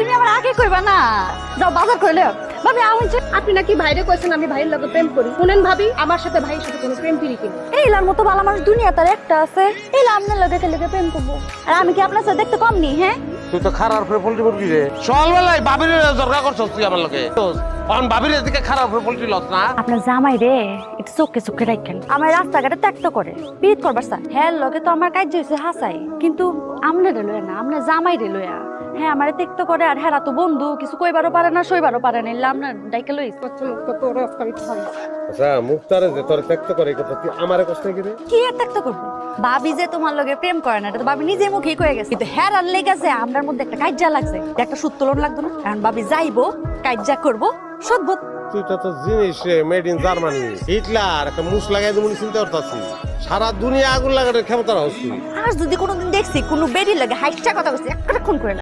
তুমি আমার আগে কইবা না। যাও বাজার কইলে ভাবি আমি আপনি নাকি ভাইরে কইছেন আমি ভাইয়ের লগে প্রেম করি। শুনেন ভাবি আমার সাথে ভাইয়ের সাথে কোনো প্রেম ফিরি কিনা। এই লার মতো ভালো মানুষ দুনিয়া একটা আছে। এই লা আপনার লগে কে লগে প্রেম করব? আর আমি কি আপনার সাথে দেখতে কম নি হ্যাঁ? তুই তো খারাপ করে পোল্ট্রি মুরগি রে। চল বাবির দরকার করছস তুই আমার লগে। অন বাবির দিকে খারাপ করে পোল্ট্রি লস না? আপনার জামাই রে একটু চোখে চোখে রাখেন আমার রাস্তাঘাটে ত্যাক্ত করে। পিট করবার স্যার হ্যাঁ লগে তো আমার কাজ হয়েছে হাসাই কিন্তু আমনে রে লয়া না আমনে জামাই রে লয়া। হ্যাঁ আমার ত্যক্ত করে আর হেরা তো বন্ধু কিছু কইবারও পারে না সইবারও পারে না এলে আপনার ডাইকে খাই আচ্ছা মুক্তারে যে তোর করে এই কথা তুই আমারে কষ্ট কি রে? কি আর করব? ভাবি যে তোমার লগে প্রেম করে না এটা তো ভাবি নিজে মুখেই কয়ে গেছে। কিন্তু হ্যাঁ লেগেছে আমরার মধ্যে একটা কাজ্জা লাগছে। একটা সুত্তোলন লাগতো না? কারণ ভাবি যাইবো কাজ্জা করব সদ্ভুত তুই তো তো জিনিস মেড ইন জার্মানি হিটলার একটা মুস লাগাই দেবো চিন্তা করতেছি। সারা দুনিয়া আগুন লাগানোর ক্ষমতা রাখছ আর যদি কোনোদিন দেখছি কোনো বেরি লাগে হাইটটা কথা বলছি একটা খুন করে